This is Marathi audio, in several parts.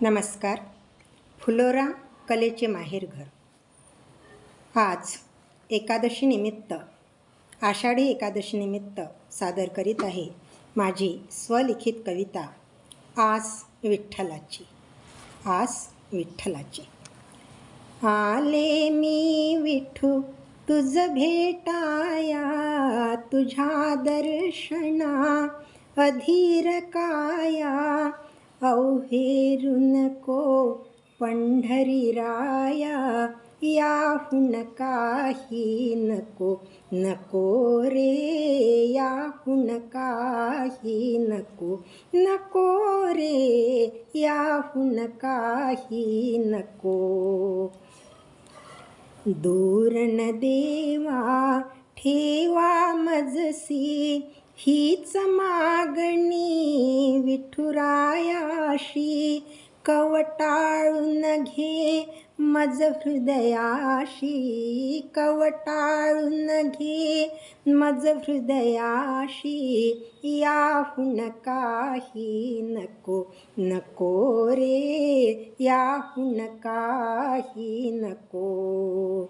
नमस्कार. फुलोरा कलेचे माहेरघर आज एकादशीनिमित्त आषाढी एकादशीनिमित्त सादर करीत आहे माझी स्वलिखित कविता आस विठ्ठलाची. आस विठ्ठलाची. आले मी विठू तुझ भेटाया तुझ्या दर्शना अधीर काया अवहेरू नको पंढरी राया याहून काही नको नको रे याहून काही नको नको रे याहून काही नको दूरन देवा ठेवा मजसी हीच मागणी विठुरायाशी कवटाळून घे मज हृदयाशी. कवटाळून घे मज हृदयाशी. याहून काही नको नको रे. याहून काही नको.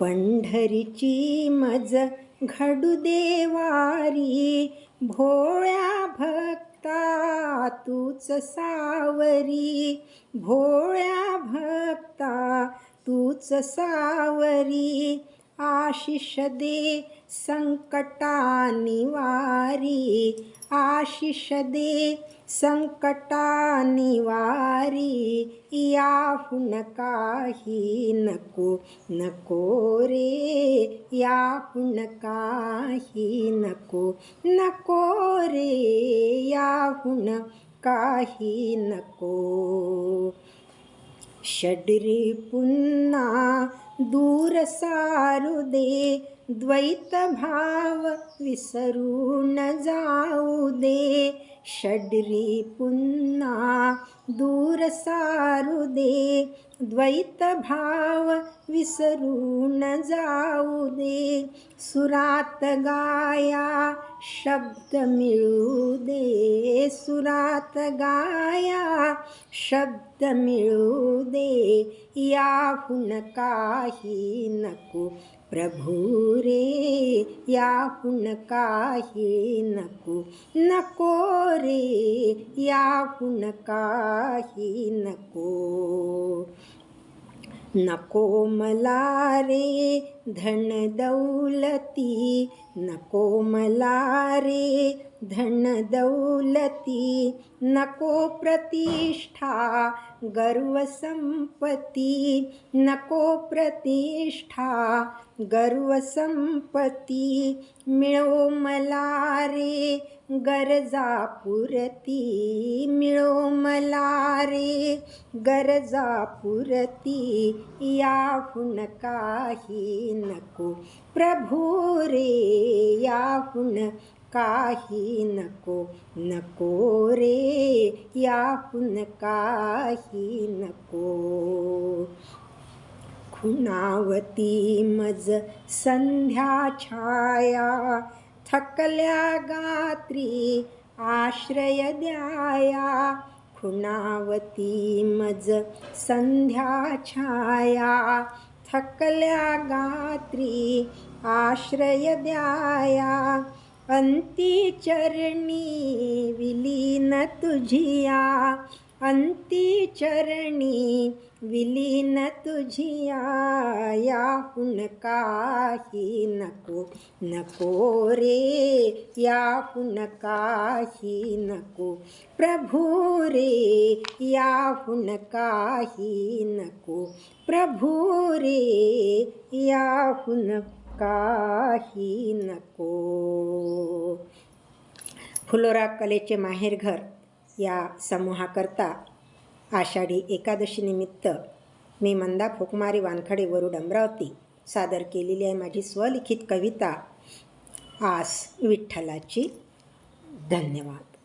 पंढरीची मज घडू देवारी भोळ्या भक्ता तूच सावरी. भोळ्या भक्ता तूच सावरी. आशिष दे संकटा निवारी आशिष दे संकटा निवारी याहून काही नको नको रे। याहून काही नको नको रे। याहून काही नको। षडरी पुन्हा दूर सारू दे द्वैत भाव विसरून जाऊ दे षडरी पुन्हा दूर सारू दे द्वैत भाव विसरून जाऊ दे सुरात गाया शब्द मिळू दे सुरात गाया शब्द मिळू दे याहून काही नको प्रभू रे याहून काही नको नको रे याहून काही नको। नको मला रे धन दौलती नको मला रे धन दौलती नको प्रतिष्ठा गर्व संपत्ती नको प्रतिष्ठा गर्व संपत्ती मिळो मला रे गरजा पुरती मिळो मला रे गरजा पुरती याहून काही नको. प्रभू रे याहून काही नको नको रे याहून काही नको खुणावती मज संध्या छाया थकल्या गात्री आश्रय द्याया. खुणावती मज संध्या छाया थकल्या गात्री आश्रय द्याया. अंती चरणी विलीन तुझिया अंती चरणी विलीन तुझिया याहून काही नको नको रे याहून काही नको. प्रभू रे याहून काही नको. प्रभू रे याहून काही नको. फुलोरा कलेचे माहेरघर या समूहाकरता आषाढी एकादशीनिमित्त मी मंदा फुकमारी वानखडे वरुड अमरावती सादर केलेली आहे माझी स्वलिखित कविता. आस विठ्ठलाची धन्यवाद.